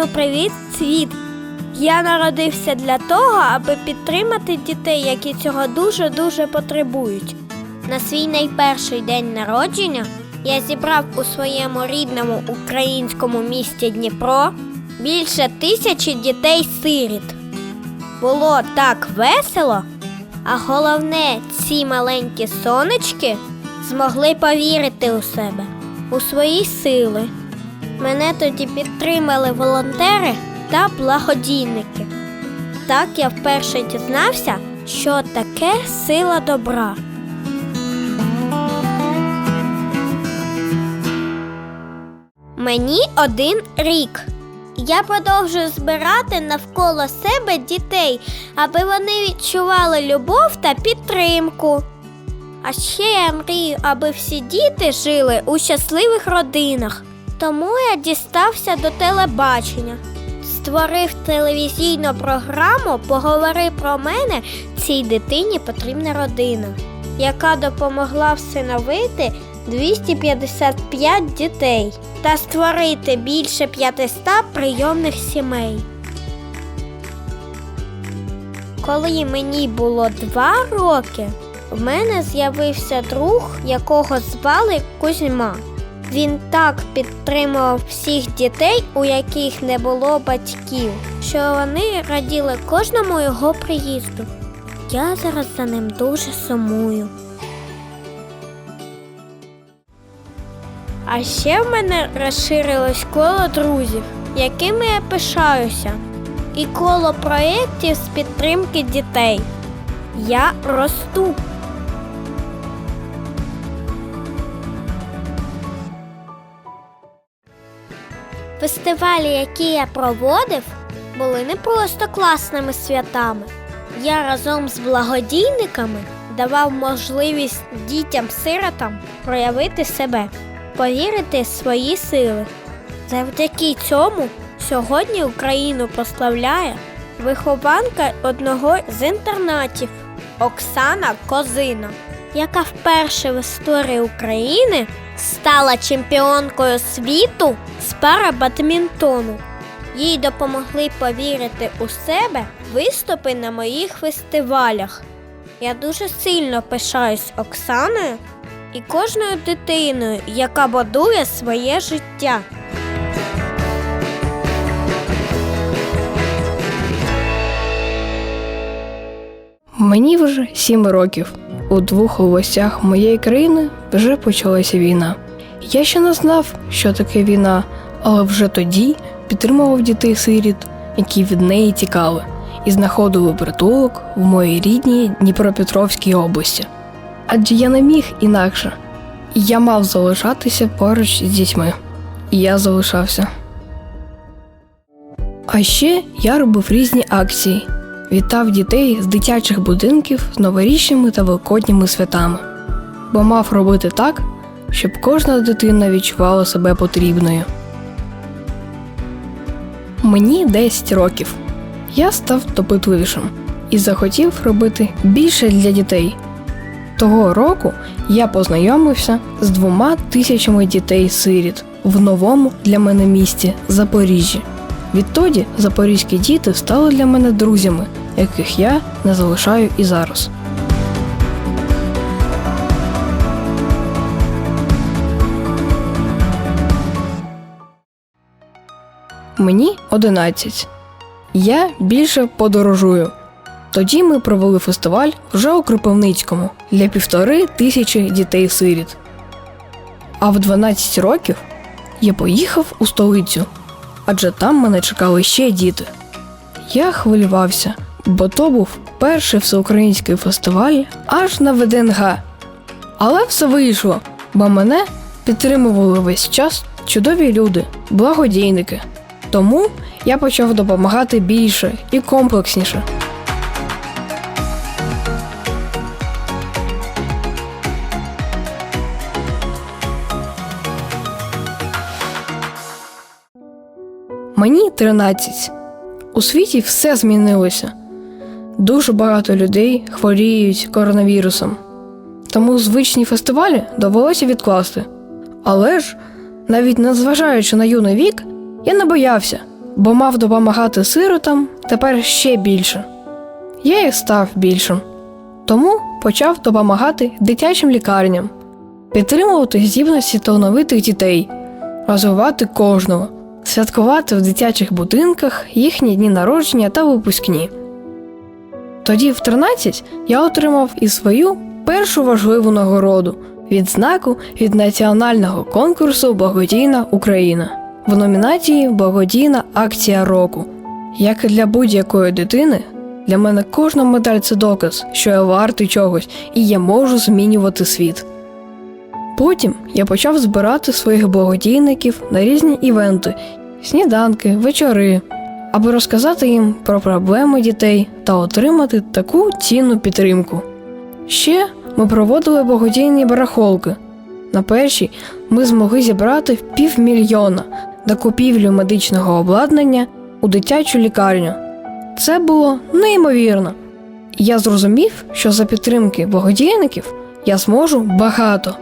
Ну, привіт, світ! Я народився для того, аби підтримати дітей, які цього дуже-дуже потребують. На свій найперший день народження я зібрав у своєму рідному українському місті Дніпро більше тисячі дітей-сиріт. Було так весело, а головне, ці маленькі сонечки змогли повірити у себе, у свої сили. Мене тоді підтримали волонтери та благодійники. Так я вперше дізнався, що таке сила добра. Мені один рік. Я продовжую збирати навколо себе дітей, аби вони відчували любов та підтримку. А ще я мрію, аби всі діти жили у щасливих родинах. Тому я дістався до телебачення. Створив телевізійну програму Поговори про мене цій дитині потрібна родина, яка допомогла всиновити 255 дітей та створити більше 500 прийомних сімей. Коли мені було два роки, в мене з'явився друг, якого звали Кузьма. Він так підтримував всіх дітей, у яких не було батьків, що вони раділи кожному його приїзду. Я зараз за ним дуже сумую. А ще в мене розширилось коло друзів, якими я пишаюся, і коло проєктів з підтримки дітей. Я росту. Фестивалі, які я проводив, були не просто класними святами. Я разом з благодійниками давав можливість дітям-сиротам проявити себе, повірити свої сили. Завдяки цьому сьогодні Україну прославляє вихованка одного з інтернатів Оксана Козина, яка вперше в історії України стала чемпіонкою світу з парабадмінтону. Їй допомогли повірити у себе виступи на моїх фестивалях. Я дуже сильно пишаюсь Оксаною і кожною дитиною, яка будує своє життя. Мені вже сім років. У двох областях моєї країни вже почалася війна. Я ще не знав, що таке війна, але вже тоді підтримував дітей сиріт, які від неї тікали, і знаходили притулок в моїй рідній Дніпропетровській області. Адже я не міг інакше, я мав залишатися поруч з дітьми. І я залишався. А ще я робив різні акції, вітав дітей з дитячих будинків з новорічними та великодніми святами, бо мав робити так, щоб кожна дитина відчувала себе потрібною. Мені 10 років. Я став допитливішим і захотів робити більше для дітей. Того року я познайомився з двома тисячами дітей-сиріт в новому для мене місті Запоріжжі. Відтоді запорізькі діти стали для мене друзями, яких я не залишаю і зараз. Мені 11. Я більше подорожую. Тоді ми провели фестиваль вже у Кропивницькому для півтори тисячі дітей-сиріт. А в 12 років я поїхав у столицю, адже там мене чекали ще діти. Я хвилювався, бо то був перший всеукраїнський фестиваль аж на ВДНГ. Але все вийшло, бо мене підтримували весь час чудові люди, благодійники. Тому я почав допомагати більше і комплексніше. Мені 13. У світі все змінилося. Дуже багато людей хворіють коронавірусом. Тому звичні фестивалі довелося відкласти. Але ж, навіть незважаючи на юний вік, я не боявся, бо мав допомагати сиротам тепер ще більше. Я і став більшим. Тому почав допомагати дитячим лікарням, підтримувати здібності талановитих дітей, розвивати кожного, святкувати в дитячих будинках їхні дні народження та випускні. Тоді, в 13, я отримав і свою першу важливу нагороду відзнаку від національного конкурсу Благодійна Україна в номінації Благодійна акція року. Як і для будь-якої дитини, для мене кожна медаль це доказ, що я вартий чогось і я можу змінювати світ. Потім я почав збирати своїх благодійників на різні івенти, сніданки, вечори, аби розказати їм про проблеми дітей та отримати таку цінну підтримку. Ще ми проводили благодійні барахолки. На першій ми змогли зібрати півмільйона на купівлю медичного обладнання у дитячу лікарню. Це було неймовірно. Я зрозумів, що за підтримки благодійників я зможу багато.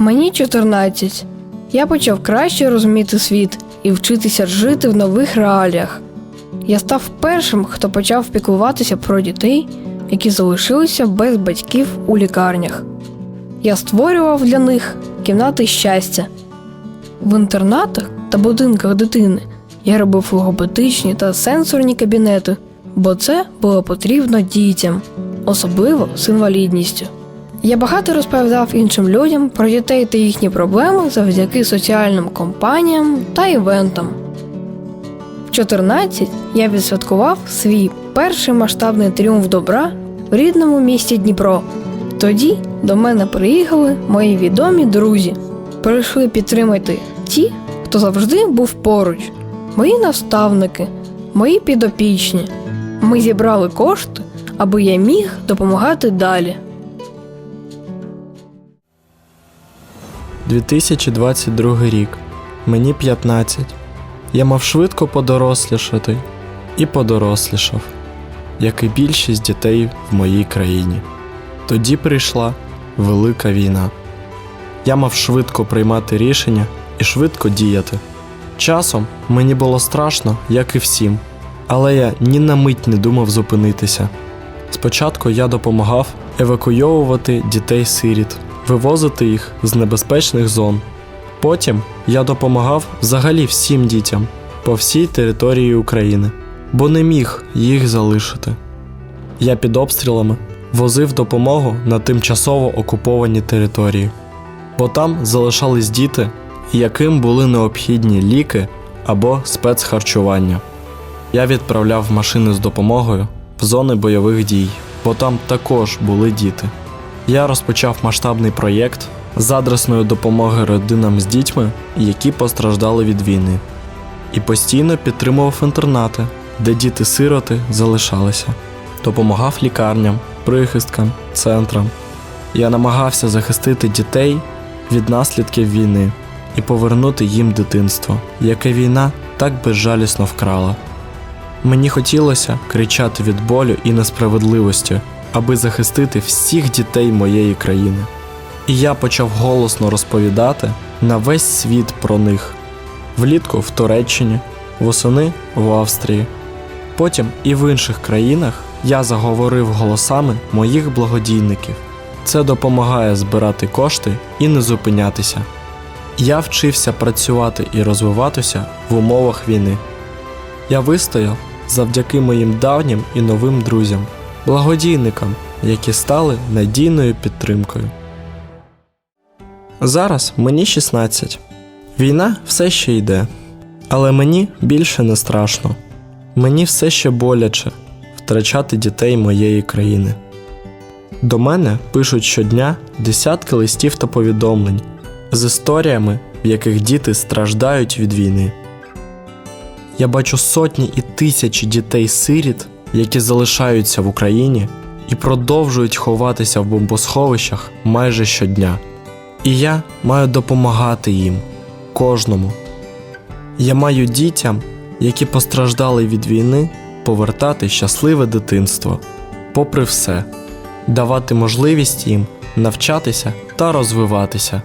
Мені 14. Я почав краще розуміти світ і вчитися жити в нових реаліях. Я став першим, хто почав піклуватися про дітей, які залишилися без батьків у лікарнях. Я створював для них кімнати щастя. В інтернатах та будинках дитини я робив логопедичні та сенсорні кабінети, бо це було потрібно дітям, особливо з інвалідністю. Я багато розповідав іншим людям про дітей та їхні проблеми завдяки соціальним компаніям та івентам. В 14 я відсвяткував свій перший масштабний тріумф добра в рідному місті Дніпро. Тоді до мене приїхали мої відомі друзі. Прийшли підтримати ті, хто завжди був поруч, мої наставники, мої підопічні. Ми зібрали кошти, аби я міг допомагати далі. 2022 рік. Мені 15. Я мав швидко подорослішати і подорослішав, як і більшість дітей в моїй країні. Тоді прийшла велика війна. Я мав швидко приймати рішення і швидко діяти. Часом мені було страшно, як і всім, але я ні на мить не думав зупинитися. Спочатку я допомагав евакуйовувати дітей-сиріт, вивозити їх з небезпечних зон. Потім я допомагав взагалі всім дітям по всій території України, бо не міг їх залишити. Я під обстрілами возив допомогу на тимчасово окуповані території, бо там залишались діти, яким були необхідні ліки або спецхарчування. Я відправляв машини з допомогою в зони бойових дій, бо там також були діти. Я розпочав масштабний проєкт з адресної допомоги родинам з дітьми, які постраждали від війни, і постійно підтримував інтернати, де діти-сироти залишалися, допомагав лікарням, прихисткам, центрам. Я намагався захистити дітей від наслідків війни і повернути їм дитинство, яке війна так безжалісно вкрала. Мені хотілося кричати від болю і несправедливості, аби захистити всіх дітей моєї країни. І я почав голосно розповідати на весь світ про них влітку в Туреччині, восени в Австрії. Потім і в інших країнах я заговорив голосами моїх благодійників. Це допомагає збирати кошти і не зупинятися. Я вчився працювати і розвиватися в умовах війни. Я вистояв завдяки моїм давнім і новим друзям, благодійникам, які стали надійною підтримкою. Зараз мені 16. Війна все ще йде, але мені більше не страшно. Мені все ще боляче втрачати дітей моєї країни. До мене пишуть щодня десятки листів та повідомлень з історіями, в яких діти страждають від війни. Я бачу сотні і тисячі дітей-сиріт, які залишаються в Україні і продовжують ховатися в бомбосховищах майже щодня. І я маю допомагати їм, кожному. Я маю дітям, які постраждали від війни, повертати щасливе дитинство, попри все, давати можливість їм навчатися та розвиватися.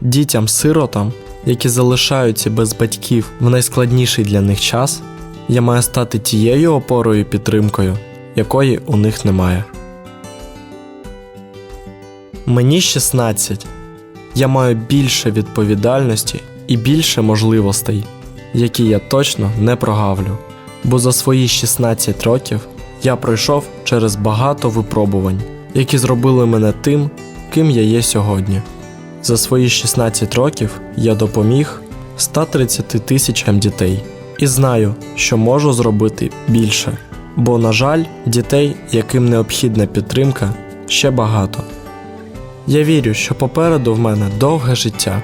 Дітям-сиротам, які залишаються без батьків в найскладніший для них час, я маю стати тією опорою і підтримкою, якої у них немає. Мені 16. Я маю більше відповідальності і більше можливостей, які я точно не прогавлю. Бо за свої 16 років я пройшов через багато випробувань, які зробили мене тим, ким я є сьогодні. За свої 16 років я допоміг 130 тисячам дітей і знаю, що можу зробити більше. Бо, на жаль, дітей, яким необхідна підтримка, ще багато. Я вірю, що попереду в мене довге життя,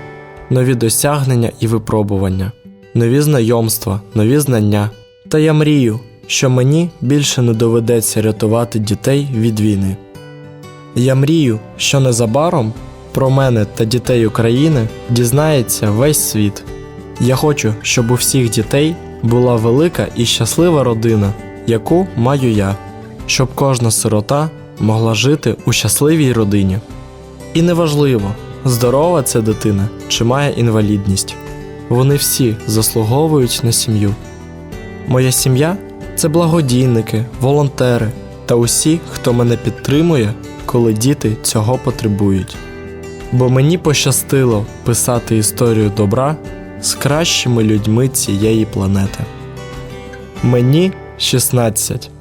нові досягнення і випробування, нові знайомства, нові знання. Та я мрію, що мені більше не доведеться рятувати дітей від війни. Я мрію, що незабаром про мене та дітей України дізнається весь світ. Я хочу, щоб у всіх дітей була велика і щаслива родина, яку маю я, щоб кожна сирота могла жити у щасливій родині. І неважливо, здорова це дитина чи має інвалідність. Вони всі заслуговують на сім'ю. Моя сім'я це благодійники, волонтери та усі, хто мене підтримує, коли діти цього потребують. Бо мені пощастило писати історію добра з кращими людьми цієї планети. Мені 16.